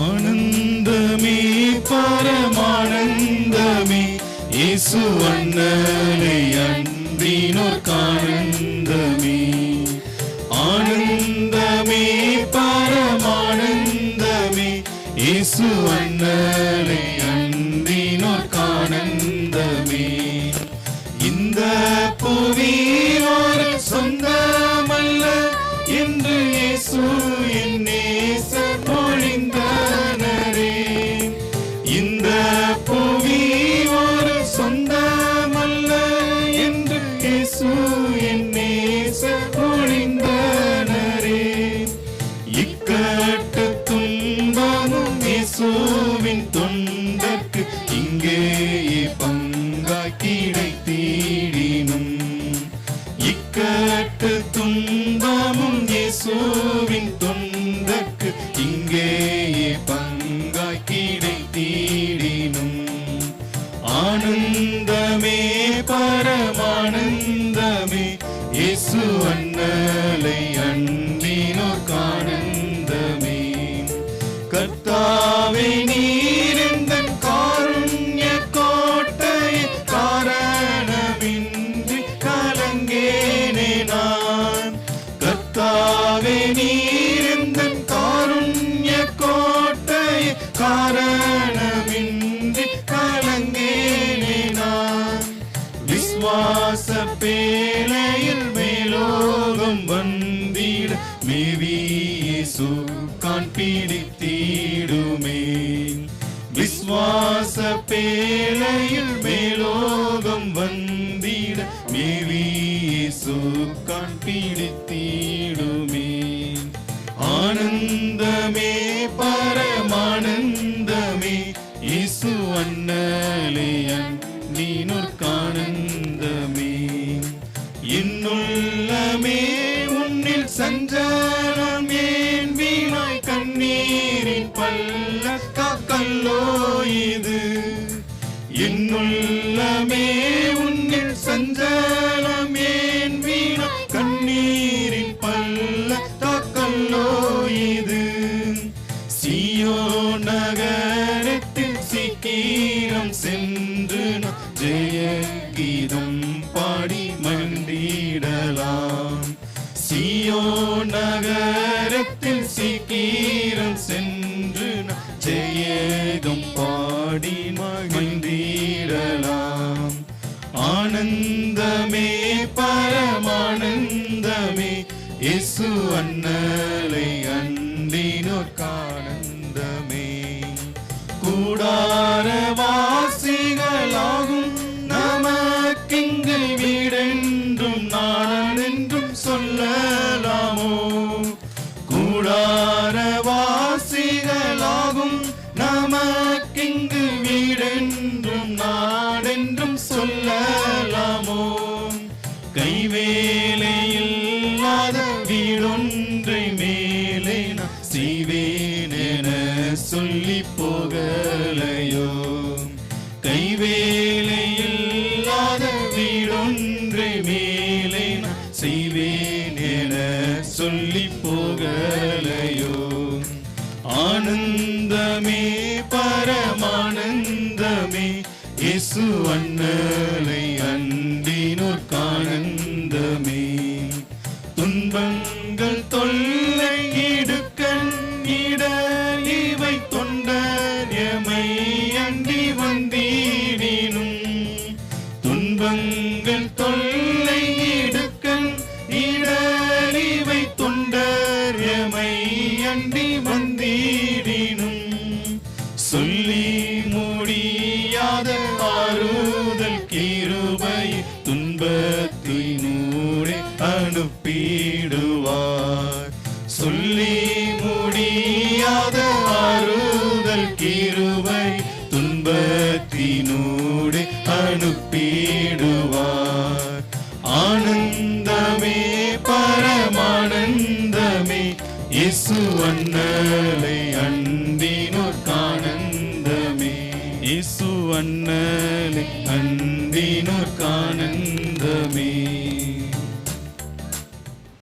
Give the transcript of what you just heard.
ஆனந்தமே பரமானந்தமே. இயேசு அண்ணலை அன்பினோர் கானந்தமே ஆனந்தமே பரமானந்தமே. இயேசு அண்ணலை அன்பினோர் கானந்தமே இந்த புவி சொந்தமல்ல என்று இயேசு என் Covington பேழையில் மேலோகம் வந்திட மேவியேசு காண்பிடித்திடுமே விஸ்வாச பேழையில் மேலோகம் வந்திட மேவியேசு காண்பிடித்திடுமே அல்லோ இது. இன்னுள்ளமே இயேசு அண்ணலை அண்டினோர் கானந்தமே கூடாரவாசிகளாகும் நமக்கிங்கு வீடென்றும் நான் என்றும் சொல்லலாமோ கூடாரவாசிகளாகும் நமக்கிங்கு வீடென்றும் நாடென்றும் சொல்லலாமோ. கைவே போகலையோ கைவேலை இல்லாத வீடொன்றை மேலே நான் செய்வேன் என சொல்லி போகலையோ ஆனந்தமே பரமானந்தமே இயேசு அண்ணலை அண்டினோர் காண முடியாத அருதல் கிருவை துன்பத்தினூடு அனுப்பிடுவார். ஆனந்தமே பரமானந்தமே இயேசு அண்ணலை அண்டினோர் கானந்தமே. இயேசு அண்ணலை அண்டினோர்